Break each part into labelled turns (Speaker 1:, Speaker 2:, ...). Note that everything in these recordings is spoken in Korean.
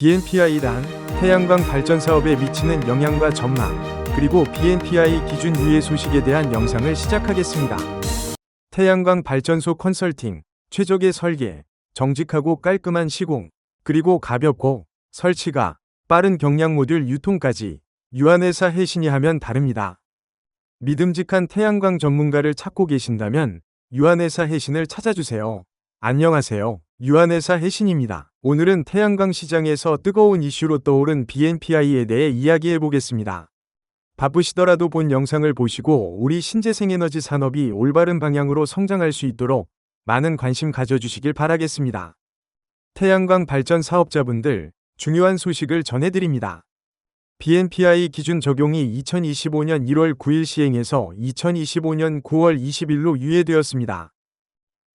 Speaker 1: BNPI란 태양광 발전 사업에 미치는 영향과 전망, 그리고 BNPI 기준 유예 소식에 대한 영상을 시작하겠습니다. 태양광 발전소 컨설팅, 최적의 설계, 정직하고 깔끔한 시공, 그리고 가볍고 설치가 빠른 경량 모듈 유통까지 유한회사 해신이 하면 다릅니다. 믿음직한 태양광 전문가를 찾고 계신다면 유한회사 해신을 찾아주세요. 안녕하세요. 유한회사 해신입니다. 오늘은 태양광 시장에서 뜨거운 이슈로 떠오른 BNPI에 대해 이야기해 보겠습니다. 바쁘시더라도 본 영상을 보시고 우리 신재생에너지 산업이 올바른 방향으로 성장할 수 있도록 많은 관심 가져주시길 바라겠습니다. 태양광 발전 사업자분들, 중요한 소식을 전해드립니다. BNPI 기준 적용이 2025년 1월 9일 시행해서 2025년 9월 20일로 유예되었습니다.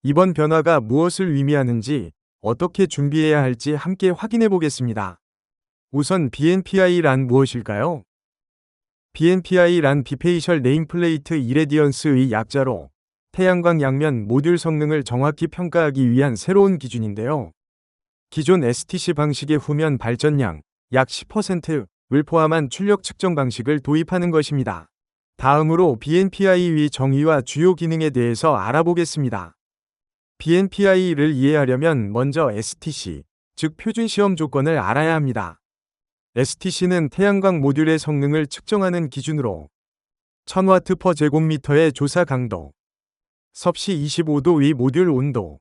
Speaker 1: 이번 변화가 무엇을 의미하는지, 어떻게 준비해야 할지 함께 확인해 보겠습니다. 우선 BNPI란 무엇일까요? BNPI란 비페이셜 네임플레이트 이레디언스의 약자로 태양광 양면 모듈 성능을 정확히 평가하기 위한 새로운 기준인데요. 기존 STC 방식의 후면 발전량 약 10%를 포함한 출력 측정 방식을 도입하는 것입니다. 다음으로 BNPI의 정의와 주요 기능에 대해서 알아보겠습니다. BNPI를 이해하려면 먼저 STC, 즉 표준 시험 조건을 알아야 합니다. STC는 태양광 모듈의 성능을 측정하는 기준으로 1000W per 제곱미터의 조사 강도, 섭씨 25도의 모듈 온도,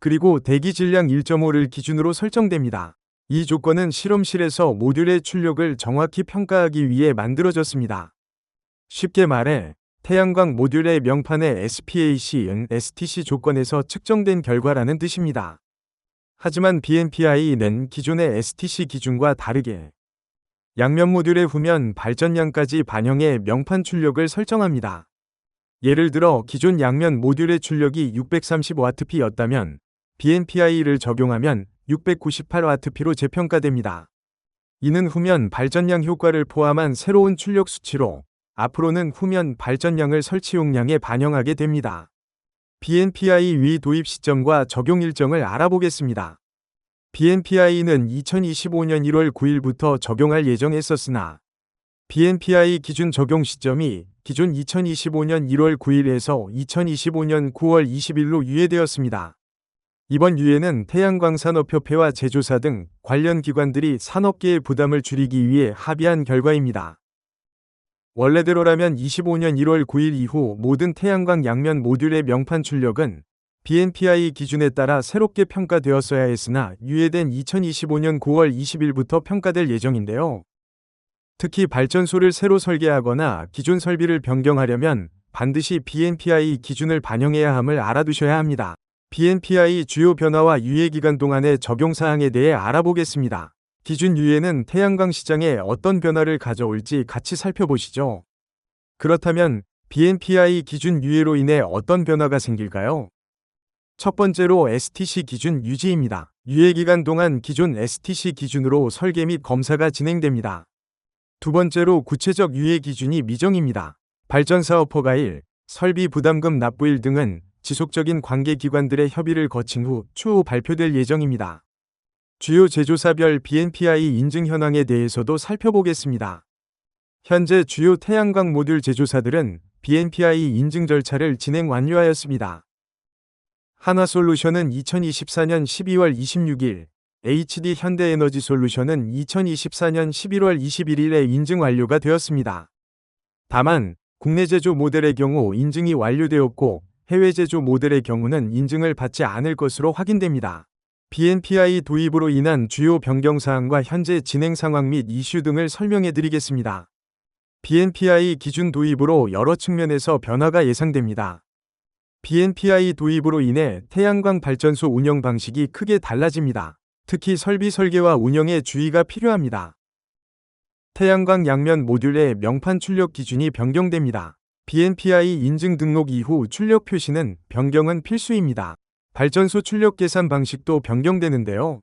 Speaker 1: 그리고 대기 질량 1.5를 기준으로 설정됩니다. 이 조건은 실험실에서 모듈의 출력을 정확히 평가하기 위해 만들어졌습니다. 쉽게 말해 태양광 모듈의 명판의 SPAC은 STC 조건에서 측정된 결과라는 뜻입니다. 하지만 BNPI는 기존의 STC 기준과 다르게 양면 모듈의 후면 발전량까지 반영해 명판 출력을 설정합니다. 예를 들어 기존 양면 모듈의 출력이 630Wp였다면 BNPI를 적용하면 698Wp로 재평가됩니다. 이는 후면 발전량 효과를 포함한 새로운 출력 수치로 앞으로는 후면 발전량을 설치 용량에 반영하게 됩니다. BNPI 위 도입 시점과 적용 일정을 알아보겠습니다. BNPI는 2025년 1월 9일부터 적용할 예정했었으나 BNPI 기준 적용 시점이 기존 2025년 1월 9일에서 2025년 9월 20일로 유예되었습니다. 이번 유예는 태양광산업협회와 제조사 등 관련 기관들이 산업계의 부담을 줄이기 위해 합의한 결과입니다. 원래대로라면 25년 1월 9일 이후 모든 태양광 양면 모듈의 명판 출력은 BNPI 기준에 따라 새롭게 평가되었어야 했으나 유예된 2025년 9월 20일부터 평가될 예정인데요. 특히 발전소를 새로 설계하거나 기존 설비를 변경하려면 반드시 BNPI 기준을 반영해야 함을 알아두셔야 합니다. BNPI 주요 변화와 유예 기간 동안의 적용 사항에 대해 알아보겠습니다. 기준 유예는 태양광 시장에 어떤 변화를 가져올지 같이 살펴보시죠. 그렇다면 BNPI 기준 유예로 인해 어떤 변화가 생길까요? 첫 번째로 STC 기준 유지입니다. 유예 기간 동안 기존 STC 기준으로 설계 및 검사가 진행됩니다. 두 번째로 구체적 유예 기준이 미정입니다. 발전사업 허가일, 설비 부담금 납부일 등은 지속적인 관계기관들의 협의를 거친 후 추후 발표될 예정입니다. 주요 제조사별 BNPI 인증 현황에 대해서도 살펴보겠습니다. 현재 주요 태양광 모듈 제조사들은 BNPI 인증 절차를 진행 완료하였습니다. 하나솔루션은 2024년 12월 26일, HD 현대에너지 솔루션은 2024년 11월 21일에 인증 완료가 되었습니다. 다만, 국내 제조 모델의 경우 인증이 완료되었고, 해외 제조 모델의 경우는 인증을 받지 않을 것으로 확인됩니다. BNPI 도입으로 인한 주요 변경 사항과 현재 진행 상황 및 이슈 등을 설명해 드리겠습니다. BNPI 기준 도입으로 여러 측면에서 변화가 예상됩니다. BNPI 도입으로 인해 태양광 발전소 운영 방식이 크게 달라집니다. 특히 설비 설계와 운영에 주의가 필요합니다. 태양광 양면 모듈의 명판 출력 기준이 변경됩니다. BNPI 인증 등록 이후 출력 표시는 변경은 필수입니다. 발전소 출력 계산 방식도 변경되는데요.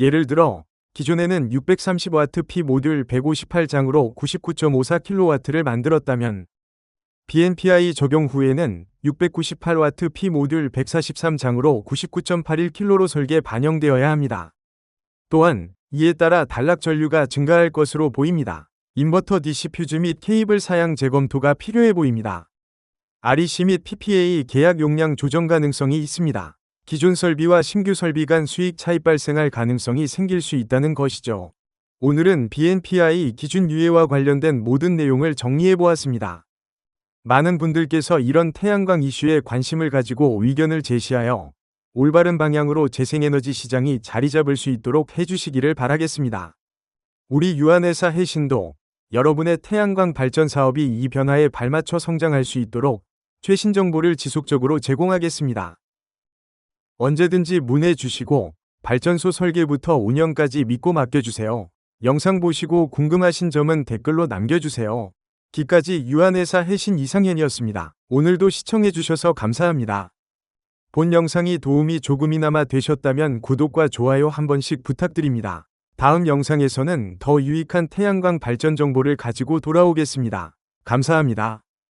Speaker 1: 예를 들어 기존에는 630W P 모듈 158장으로 99.54kW를 만들었다면 BNPI 적용 후에는 698W P 모듈 143장으로 99.81kW로 설계 반영되어야 합니다. 또한 이에 따라 단락 전류가 증가할 것으로 보입니다. 인버터 디시퓨즈 및 케이블 사양 재검토가 필요해 보입니다. REC 및 PPA 계약 용량 조정 가능성이 있습니다. 기존 설비와 신규 설비 간 수익 차이 발생할 가능성이 생길 수 있다는 것이죠. 오늘은 BNPI 기준 유예와 관련된 모든 내용을 정리해 보았습니다. 많은 분들께서 이런 태양광 이슈에 관심을 가지고 의견을 제시하여 올바른 방향으로 재생에너지 시장이 자리 잡을 수 있도록 해주시기를 바라겠습니다. 우리 유한회사 해신도 여러분의 태양광 발전 사업이 이 변화에 발맞춰 성장할 수 있도록 최신 정보를 지속적으로 제공하겠습니다. 언제든지 문의 주시고 발전소 설계부터 운영까지 믿고 맡겨주세요. 영상 보시고 궁금하신 점은 댓글로 남겨주세요. 기까지 유한회사 해신 이상현이었습니다. 오늘도 시청해주셔서 감사합니다. 본 영상이 도움이 조금이나마 되셨다면 구독과 좋아요 한 번씩 부탁드립니다. 다음 영상에서는 더 유익한 태양광 발전 정보를 가지고 돌아오겠습니다. 감사합니다.